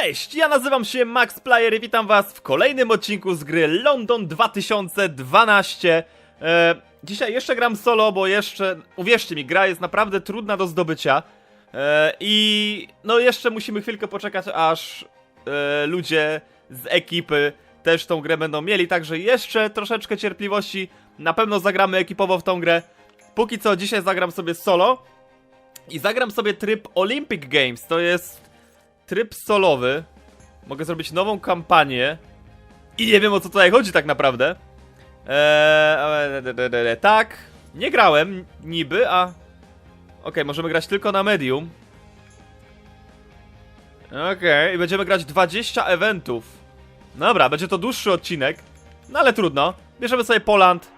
Cześć, ja nazywam się Max Player i witam was w kolejnym odcinku z gry London 2012. E, dzisiaj jeszcze gram solo, bo jeszcze, uwierzcie mi, gra jest naprawdę trudna do zdobycia. E, I no jeszcze musimy chwilkę poczekać, aż e, ludzie z ekipy też tą grę będą mieli, także jeszcze troszeczkę cierpliwości. Na pewno zagramy ekipowo w tą grę. Póki co dzisiaj zagram sobie solo. I zagram sobie tryb Olympic Games, to jest tryb solowy. Mogę zrobić nową kampanię. I nie wiem o co tutaj chodzi tak naprawdę. Eee, tak, nie grałem niby, a... Okej, możemy grać tylko na medium. Okej, i będziemy grać 20 eventów. Dobra, będzie to dłuższy odcinek. No ale trudno. Bierzemy sobie Poland.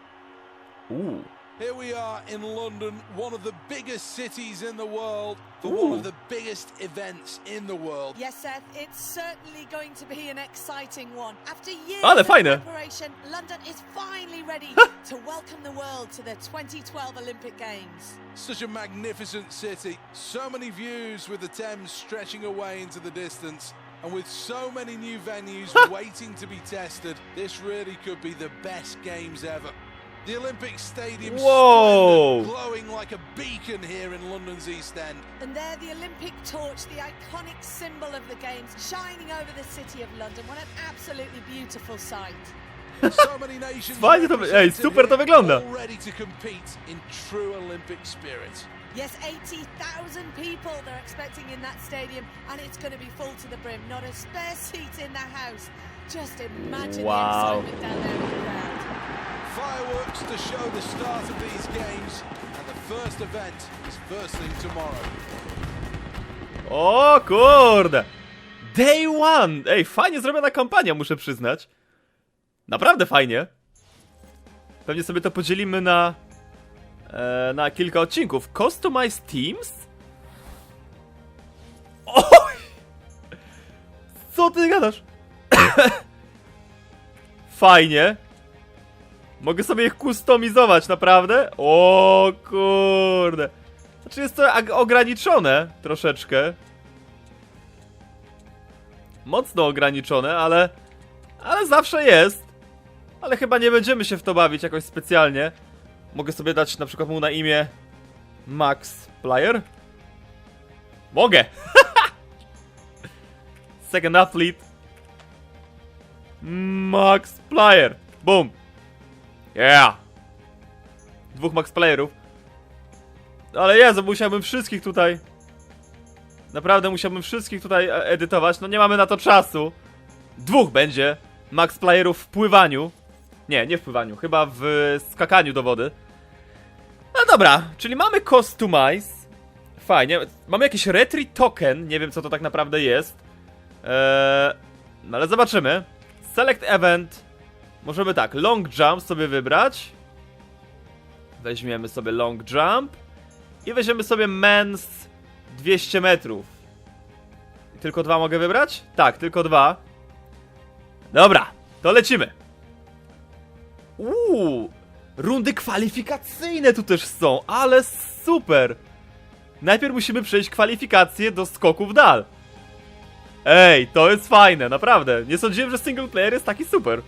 Uuu. Here we are in London, one of the biggest cities in the world, for Ooh. one of the biggest events in the world. Yes, Seth, it's certainly going to be an exciting one. After years ah, Ale of fajne. Eh? preparation, London is finally ready to welcome the world to the 2012 Olympic Games. Such a magnificent city, so many views with the Thames stretching away into the distance. And with so many new venues waiting to be tested, this really could be the best games ever. The Olympic Stadium Whoa. splendid, glowing like a beacon here in London's East End. And there, the Olympic torch, the iconic symbol of the Games, shining over the city of London. What an absolutely beautiful sight. So many nations Fajnie to wy- ej, represented eh, super to here, wygląda. all ready to compete in true Olympic spirit. Yes, 80,000 people they're expecting in that stadium, and it's going to be full to the brim. Not a spare seat in the house. Just imagine Wow. the excitement down there in the crowd. Fireworks to show the start of these games, and the first event is first thing tomorrow. O kurde! Day one! Ej, fajnie zrobiona kampania, muszę przyznać. Naprawdę fajnie. Pewnie sobie to podzielimy na... E, na kilka odcinków. Customize Teams? Oj! Co ty gadasz? fajnie. Mogę sobie ich kustomizować, naprawdę? O kurde. Znaczy jest to ograniczone troszeczkę. Mocno ograniczone, ale... Ale zawsze jest. Ale chyba nie będziemy się w to bawić jakoś specjalnie. Mogę sobie dać na przykład mu na imię... Max Player? Mogę! Second Athlete. Max Player. Boom. Yeah. Dwóch Max Playerów. Ale Jezu, musiałbym wszystkich tutaj... Naprawdę musiałbym wszystkich tutaj e, edytować, no nie mamy na to czasu. Dwóch będzie max playerów w pływaniu. Nie, nie w pływaniu, chyba w skakaniu do wody. No dobra, czyli mamy customize. Fajnie. Mamy jakiś retry token, nie wiem co to tak naprawdę jest. Eee, no ale zobaczymy. Select event. Możemy tak, long jump sobie wybrać. Weźmiemy sobie long jump. I weźmiemy sobie men's 200 metrów. Tylko dwa mogę wybrać? Tak, tylko dwa. Dobra, to lecimy. Uuu, rundy kwalifikacyjne tu też są, ale super. Najpierw musimy przejść kwalifikacje do skoków dal. Ej, to jest fajne, naprawdę. Nie sądziłem, że single player jest taki super.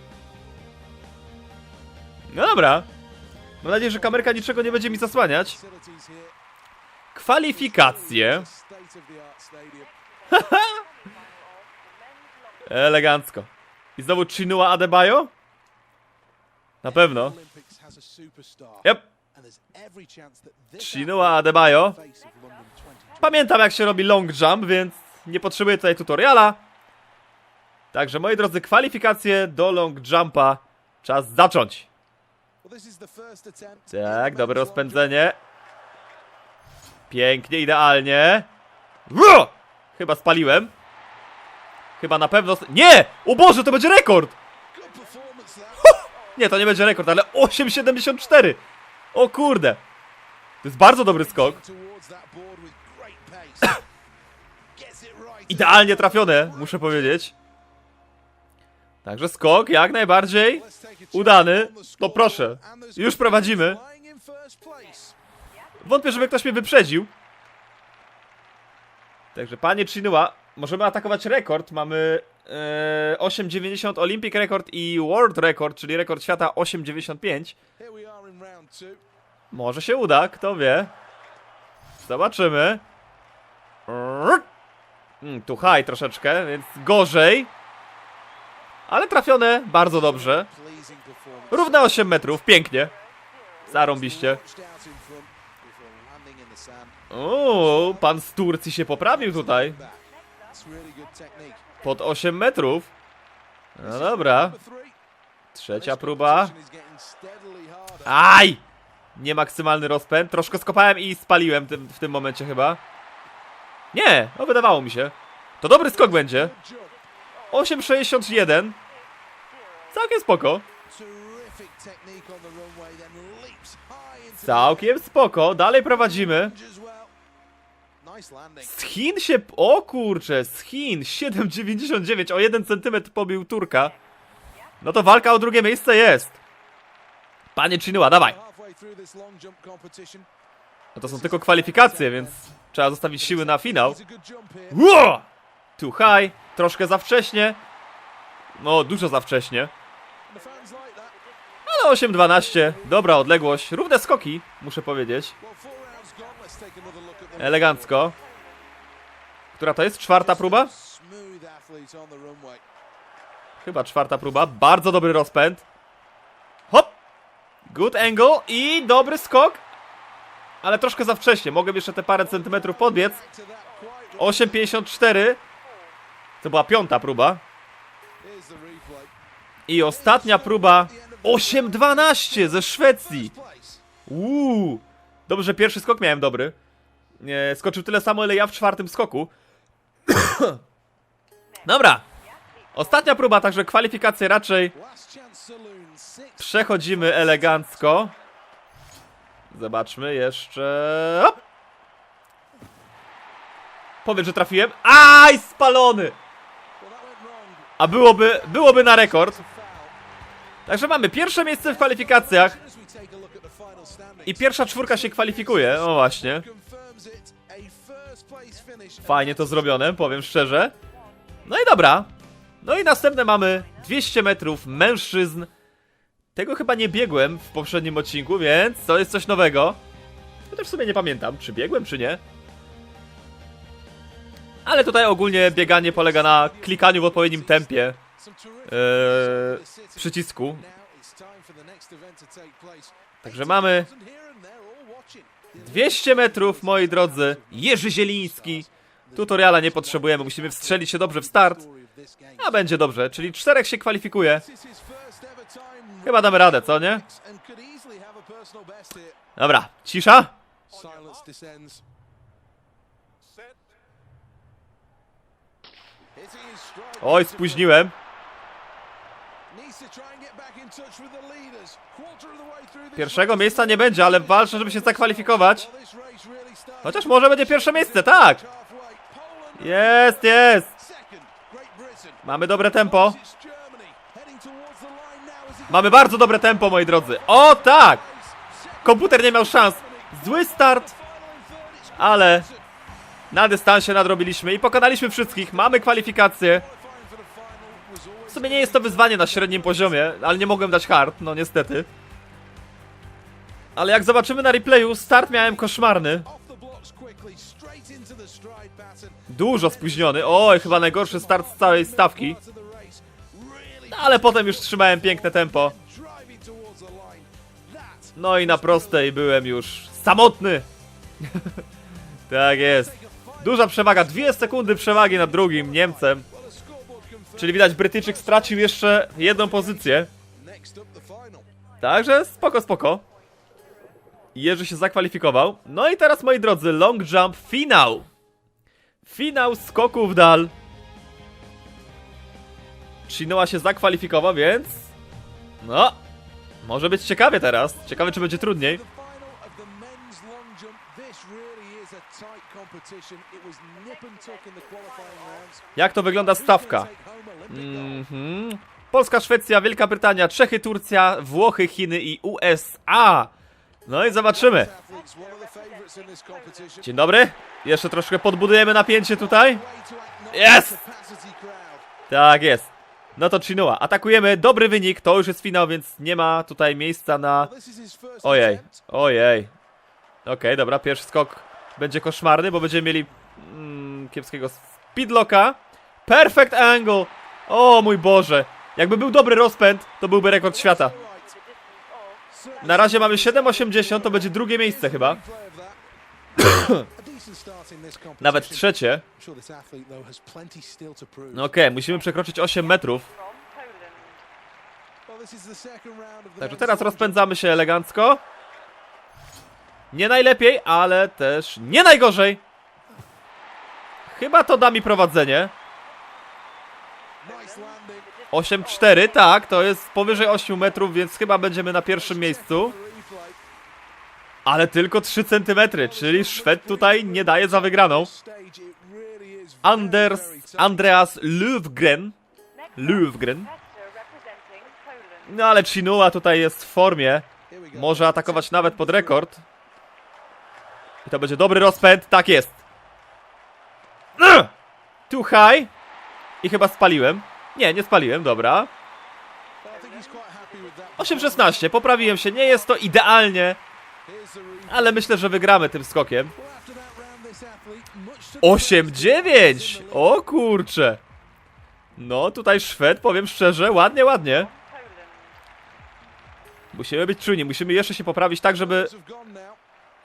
No dobra. Mam nadzieję, że kamerka niczego nie będzie mi zasłaniać. Kwalifikacje. Elegancko. I znowu Chinua Adebayo? Na pewno. Yep. Chinua Adebayo. face of London 2020 Pamiętam jak się robi long jump, więc nie potrzebuję tutaj tutoriala. Także moi drodzy, kwalifikacje do long jumpa. Czas zacząć. Tak, dobre rozpędzenie. Pięknie, idealnie. Chyba spaliłem. Chyba na pewno... Nie! O Boże, to będzie rekord! Nie, to nie będzie rekord, ale 8,74! O kurde! To jest bardzo dobry skok. Idealnie trafione, muszę powiedzieć. Także skok jak najbardziej udany. score. proszę, już prowadzimy. Wątpię, żeby ktoś mnie wyprzedził. Także panie Chinua, możemy atakować rekord. Mamy e, 8,90 Olympic Record i World Record, czyli rekord świata 8,95. Here we are in round two. Może się uda, kto wie. Zobaczymy. Mm, tu high troszeczkę, więc gorzej. Ale trafione bardzo dobrze. Równe 8 metrów, pięknie. Zarąbiście. Uuu, pan z Turcji się poprawił tutaj. Pod 8 metrów. No dobra. Trzecia próba. Aj! Nie maksymalny rozpęd. Troszkę skopałem i spaliłem w tym momencie chyba. Nie, no wydawało mi się. To dobry skok będzie. Good job. 8,61. Całkiem spoko. Całkiem spoko. Dalej prowadzimy. Z Chin się... O kurczę, z Chin 7,99. O 1 cm pobił Turka. No to walka o drugie miejsce jest. Panie Chinua, dawaj. No to są tylko kwalifikacje, więc trzeba zostawić siły na finał. Ło! Too high, troszkę za wcześnie. No, dużo za wcześnie. Ale 8-12, dobra odległość, równe skoki, muszę powiedzieć. Elegancko. Która to jest? Czwarta próba? Chyba czwarta próba. Bardzo dobry rozpęd. Hop! Good angle i dobry skok. Ale troszkę za wcześnie. Mogłem jeszcze te parę centymetrów podbiec. Back to that quite right. 8,54. To była piąta próba. I ostatnia próba. 8,12 ze Szwecji. Uuu. Dobrze, że pierwszy skok miałem dobry. Skoczył tyle samo, ile ja w czwartym skoku. Dobra. Ostatnia próba, także kwalifikacje raczej przechodzimy elegancko. Zobaczmy jeszcze. Hop. Powiem, że trafiłem. Aj, spalony! A byłoby, byłoby na rekord. Także mamy pierwsze miejsce w kwalifikacjach. I pierwsza czwórka się kwalifikuje. O właśnie. Fajnie to zrobione, powiem szczerze. No i dobra. No i następne mamy 200 metrów mężczyzn. Tego chyba nie biegłem w poprzednim odcinku, więc to jest coś nowego. Chociaż w sumie nie pamiętam, czy biegłem, czy nie. Ale tutaj ogólnie bieganie polega na klikaniu w odpowiednim tempie city. przycisku. Także mamy 80,000 here and there all watching. 200 metrów, moi drodzy. Jerzy Zieliński. Tutoriala nie potrzebujemy, musimy wstrzelić się dobrze w start. A będzie dobrze, czyli czterech się kwalifikuje. Chyba damy radę, co nie? and could through this Pierwszego miejsca nie będzie, ale walczę, żeby się zakwalifikować. Chociaż może będzie pierwsze miejsce, tak. Jest, jest. Mamy dobre tempo. Mamy bardzo dobre tempo, moi drodzy. O tak! Komputer nie miał szans. Zły start, ale na dystansie nadrobiliśmy i pokonaliśmy wszystkich. Mamy kwalifikacje. W sumie nie jest to wyzwanie na średnim poziomie, ale nie mogłem dać hard, no niestety. Ale jak zobaczymy na replayu, start miałem koszmarny. Dużo spóźniony. Oj, chyba najgorszy start z całej stawki. No, ale potem już trzymałem piękne tempo. No i na prostej byłem już samotny. tak jest. Duża przewaga, dwie sekundy przewagi nad drugim Niemcem. Czyli widać Brytyjczyk stracił jeszcze jedną pozycję. Także spoko, spoko. Jerzy się zakwalifikował. No i teraz moi drodzy, long jump finał. Finał skoku w dal. Chinoa się zakwalifikował, więc... No, może być ciekawie teraz. Ciekawe, czy będzie trudniej. The final of the men's long jump. This really is a tight competition. It was nip and tuck in the qualifying rounds. Jak to wygląda stawka? Gold. Mhm. Polska, Szwecja, Wielka Brytania, Czechy, Turcja, Włochy, Chiny i USA. No i zobaczymy. Dzień dobry. Jeszcze troszkę podbudujemy napięcie tutaj. Crowd. Tak jest. No to Chinua. Atakujemy. Dobry wynik. To już jest finał, więc nie ma tutaj miejsca na... Ojej. Ojej. Okej, dobra. Pierwszy skok będzie koszmarny, bo będziemy mieli mm, kiepskiego speedlocka. Perfect angle. O mój Boże. Jakby był dobry rozpęd, to byłby rekord świata. Na razie mamy 7,80, to będzie drugie miejsce chyba. Nawet trzecie. No Okej, musimy przekroczyć 8 metrów. Także teraz rozpędzamy się elegancko. Nie najlepiej, ale też nie najgorzej. Chyba to da mi prowadzenie. jump. Nice landing. 8-4, tak, to jest powyżej 8 metrów, więc chyba będziemy na pierwszym miejscu. Ale tylko 3 cm, czyli Szwed tutaj nie daje za wygraną. Anders. Andreas Löwgren. Löwgren. No ale Chinua tutaj jest w formie. Może atakować nawet pod rekord. I to będzie dobry rozpęd. Tak jest. Too high. I chyba spaliłem. Nie, nie spaliłem, dobra. Well, I think he's quite happy with that. 8-16, poprawiłem się. Nie jest to idealnie, ale myślę, że wygramy tym skokiem. Well, after that round, this athlete, much to the 8-9! O kurcze. No, tutaj Szwed, powiem szczerze, ładnie, ładnie. Musimy być czujni, musimy jeszcze się poprawić tak, żeby.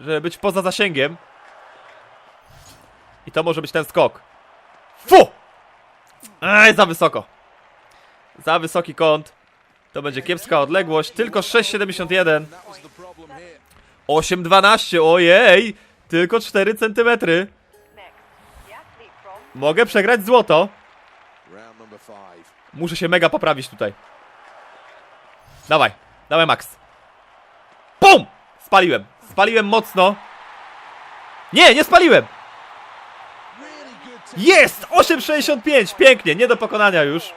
Żeby być poza zasięgiem. I to może być ten skok. Fu! Ej, za wysoko. Za wysoki kąt. To będzie kiepska odległość. Tylko 6,71. That was the problem here. 8,12. Ojej! Tylko 4 cm. Mogę przegrać złoto. Muszę się mega poprawić tutaj. Dawaj. Dawaj, Max. Pum! Spaliłem. Spaliłem mocno. Nie, nie spaliłem. Jest! 8,65! Pięknie, nie do pokonania już.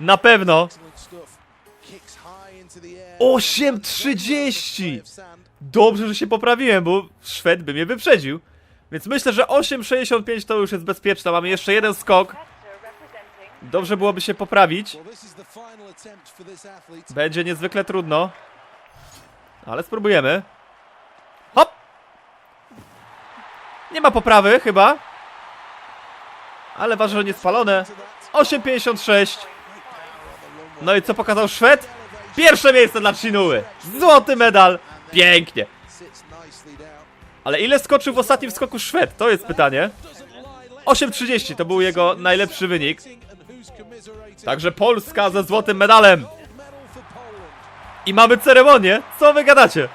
Na pewno. excellent stuff. Kicks high into the air. 8,30! Of sand. Dobrze, że się poprawiłem, bo Szwed by mnie wyprzedził. Więc myślę, że 8,65 to już jest bezpieczne. Mamy jeszcze jeden skok. Dobrze byłoby się poprawić. Będzie niezwykle trudno. Ale spróbujemy. Hop! Nie ma poprawy chyba. Ale że nie spalone. 8,56. No i co pokazał Szwed? Pierwsze miejsce dla Chinuły. Złoty medal. Pięknie. Ale ile skoczył w ostatnim skoku Szwed? To jest pytanie. 8,30 to był jego najlepszy wynik. Także Polska ze złotym medalem. I mamy ceremonię. Co wy gadacie?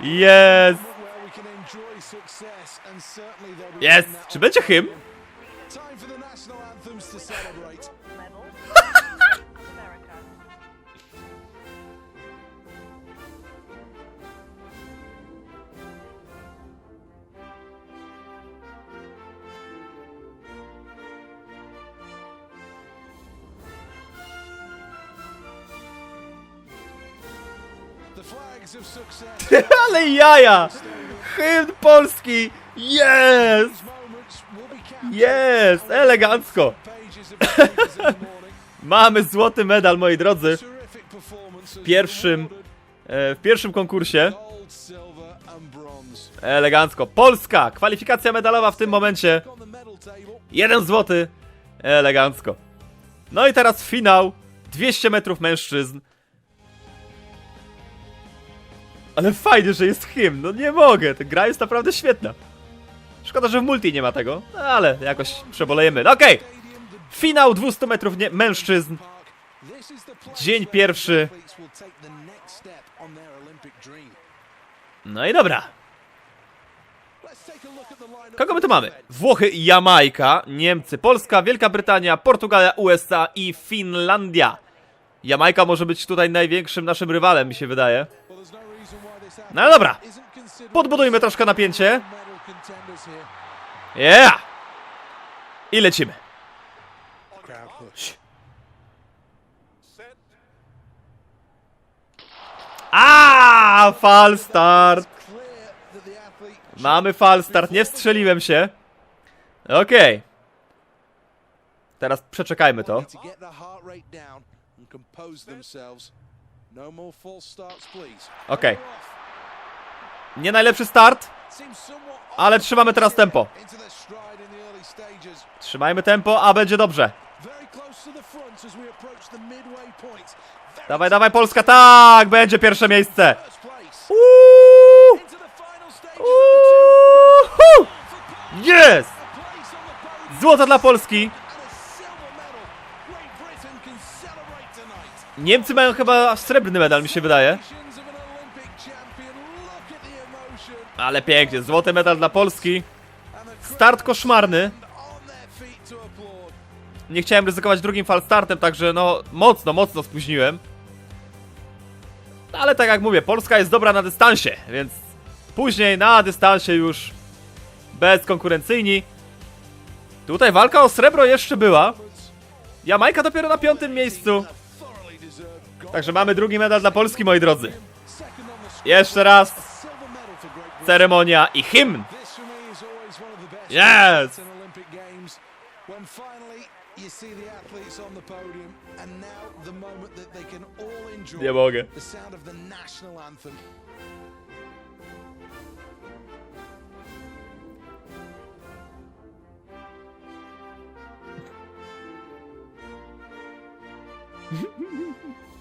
Jest. Jest. Czy będzie hymn? Ale jaja! Hymn polski! Jest! Jest! Elegancko! Mamy złoty medal, moi drodzy, w pierwszym, e, w pierwszym konkursie. Elegancko. Polska! Kwalifikacja medalowa w tym momencie. Jeden złoty. Elegancko. No i teraz finał. 200 metrów mężczyzn. Ale fajnie, że jest hymn. No nie mogę. Ta gra jest naprawdę świetna. Szkoda, że w multi nie ma tego. No, ale jakoś przebolejemy. No okej. Finał 200 metrów nie- mężczyzn. Dzień pierwszy. No i dobra. Kogo my tu mamy? Włochy Jamajka, Niemcy, Polska, Wielka Brytania, Portugalia, USA i Finlandia. Jamajka może być tutaj największym naszym rywalem, mi się wydaje. No dobra. Podbudujmy troszkę napięcie. Yeah! I lecimy. A, fal start. Mamy fal start, nie wstrzeliłem się. Okej. Teraz przeczekajmy to. need to Nie najlepszy start, ale trzymamy teraz tempo. Trzymajmy tempo, a będzie dobrze. Dawaj, dawaj Polska, tak, będzie pierwsze miejsce. Uuu, uuu, Jest! Złoto dla Polski. Niemcy mają chyba srebrny medal, mi się wydaje. Ale pięknie, złoty medal dla Polski. Start koszmarny. Nie chciałem ryzykować drugim falstartem, także no mocno, mocno spóźniłem. Ale tak jak mówię, Polska jest dobra na dystansie, więc później na dystansie już bezkonkurencyjni. Tutaj walka o srebro jeszcze była. Jamajka dopiero na piątym miejscu. Także mamy drugi medal dla Polski, moi drodzy. Jeszcze raz ceremonia i hymn. Yes! when finally you see the athletes on the podium and now the moment that they can all enjoy Nie mogę. the sound of the national anthem.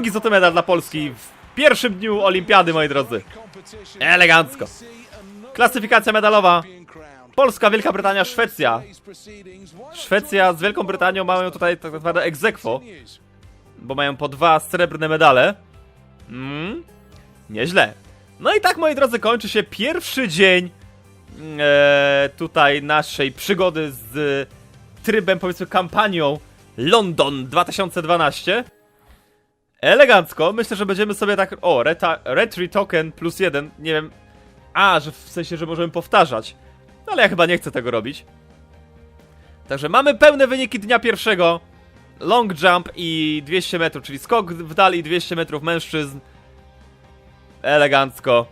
Drugi złoty medal dla Polski w pierwszym dniu olimpiady, moi drodzy. Elegancko. Klasyfikacja medalowa. Polska, Wielka Brytania, Szwecja. Szwecja z Wielką Brytanią mają tutaj tak naprawdę aequo, bo mają po dwa srebrne medale. Mm, nieźle. No i tak, moi drodzy, kończy się pierwszy dzień e, tutaj naszej przygody z trybem, powiedzmy, kampanią London 2012. Elegancko. Myślę, że będziemy sobie tak... O, reta, retry token plus jeden. Nie wiem... A, że w sensie, że możemy powtarzać. No ale ja chyba nie chcę tego robić. Także mamy pełne wyniki dnia pierwszego. Long jump i 200 metrów, czyli skok w dal i 200 metrów mężczyzn. Elegancko.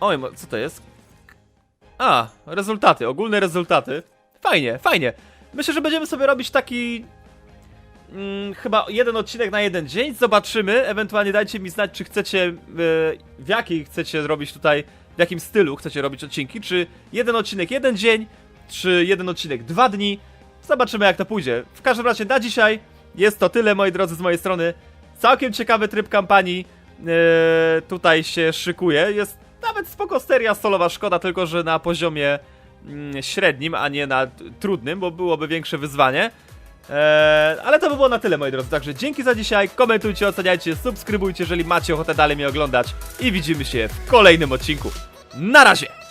Oj, co to jest? A, rezultaty, ogólne rezultaty. Fajnie, fajnie. Myślę, że będziemy sobie robić taki. Mm, chyba jeden odcinek na jeden dzień. Zobaczymy. Ewentualnie dajcie mi znać, czy chcecie. e, w jakiej chcecie robić tutaj. W jakim stylu chcecie robić odcinki. Czy jeden odcinek jeden dzień, czy jeden odcinek dwa dni. Zobaczymy, jak to pójdzie. W każdym razie na dzisiaj jest to tyle, moi drodzy, z mojej strony. Całkiem ciekawy tryb kampanii e, tutaj się szykuje. Jest nawet spoko solowa, szkoda tylko, że na poziomie średnim, a nie na trudnym, bo byłoby większe wyzwanie. Eee, ale to by było na tyle, moi drodzy. Także dzięki za dzisiaj. Komentujcie, oceniajcie, subskrybujcie, jeżeli macie ochotę dalej mnie oglądać. I widzimy się w kolejnym odcinku. Na razie!